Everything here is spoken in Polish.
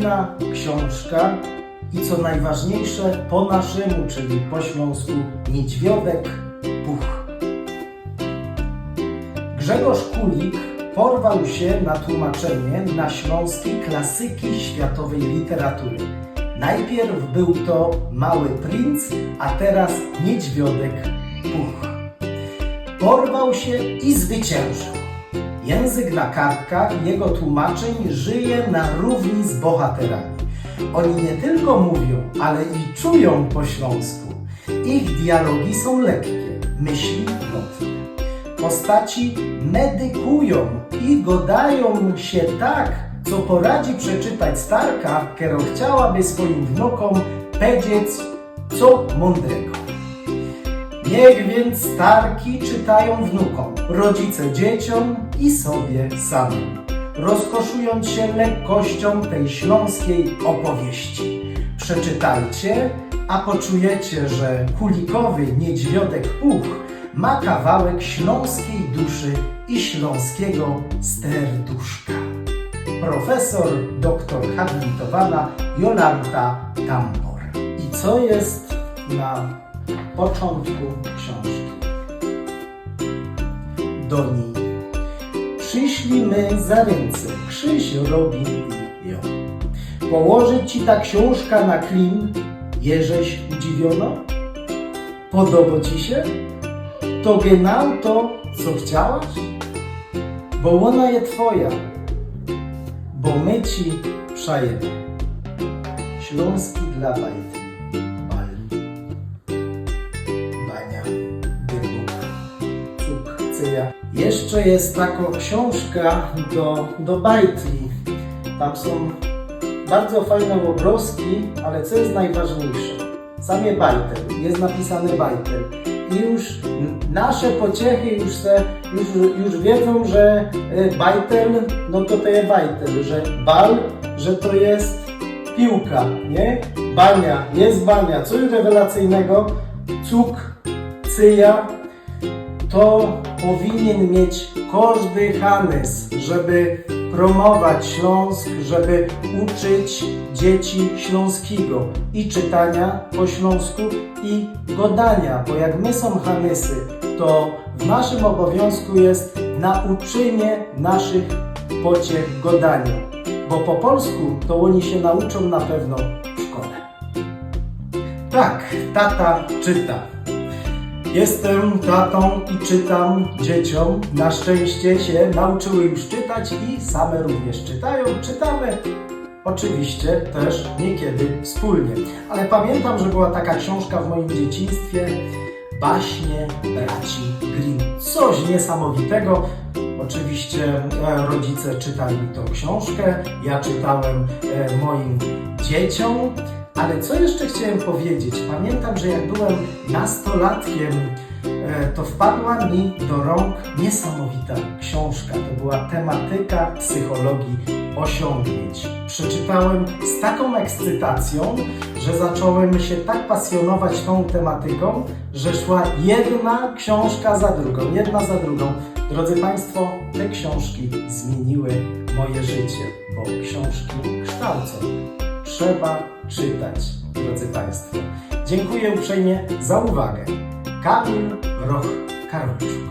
piękna książka i co najważniejsze po naszemu, czyli po śląsku, niedźwiodek puch. Grzegorz Kulik porwał się na tłumaczenie na śląskiej klasyki światowej literatury. Najpierw był to Mały Princ, a teraz Niedźwiodek Puch. Porwał się i zwyciężył. Język na kartkach jego tłumaczeń żyje na równi z bohaterami. Oni nie tylko mówią, ale i czują po śląsku. Ich dialogi są lekkie, myśli lotne. Postaci medykują i godają się tak, co poradzi przeczytać starka, kero chciałaby swoim wnukom powiedzieć co mądrego. Niech więc starki czytają wnukom, rodzice dzieciom i sobie samym, rozkoszując się lekkością tej śląskiej opowieści. Przeczytajcie, a poczujecie, że kulikowy niedźwiodek puch ma kawałek śląskiej duszy i śląskiego serduszka. Profesor doktor habilitowana Jolanta Tambor. I co jest na początku książki? Do niej. Przyszliśmy za ręce, Krzyś robi ją. Położyć ci ta książka na klin, jeżeś udziwiona? Podoba ci się? To genau to, co chciałaś? Bo ona jest twoja, bo my ci przajemy. Śląski dla bajki. Jeszcze jest taka książka do, do bajtli. Tam są bardzo fajne obrazki, ale co jest najważniejsze? Samie bajtel. Jest napisane bajtel. I już nasze pociechy już, se, już, już wiedzą, że e, bajtel, no to to jest bajtel, że bal, że to jest piłka, nie? Bania, jest bania. Co jest rewelacyjnego? Cuk, cyja, to powinien mieć każdy Hanys, żeby promować Śląsk, żeby uczyć dzieci śląskiego i czytania po śląsku i godania, bo jak my są Hanysy, to w naszym obowiązku jest nauczenie naszych pociech godania, bo po polsku to oni się nauczą na pewno w szkole. Tak, tata czyta. Jestem tatą i czytam dzieciom. Na szczęście się nauczyły już czytać i same również czytają. Czytamy oczywiście też niekiedy wspólnie. Ale pamiętam, że była taka książka w moim dzieciństwie Baśnie braci Grimm. Coś niesamowitego. Oczywiście e, rodzice czytali tą książkę, ja czytałem e, moim dzieciom. Ale co jeszcze chciałem powiedzieć? Pamiętam, że jak byłem nastolatkiem, e, to wpadła mi do rąk niesamowita książka. To była tematyka psychologii osiągnięć. Przeczytałem z taką ekscytacją, że zacząłem się tak pasjonować tą tematyką, że szła jedna książka za drugą, jedna za drugą. Drodzy Państwo, te książki zmieniły moje życie, bo książki kształcą trzeba czytać, drodzy Państwo. Dziękuję uprzejmie za uwagę. Kamil Roch Karolczuk.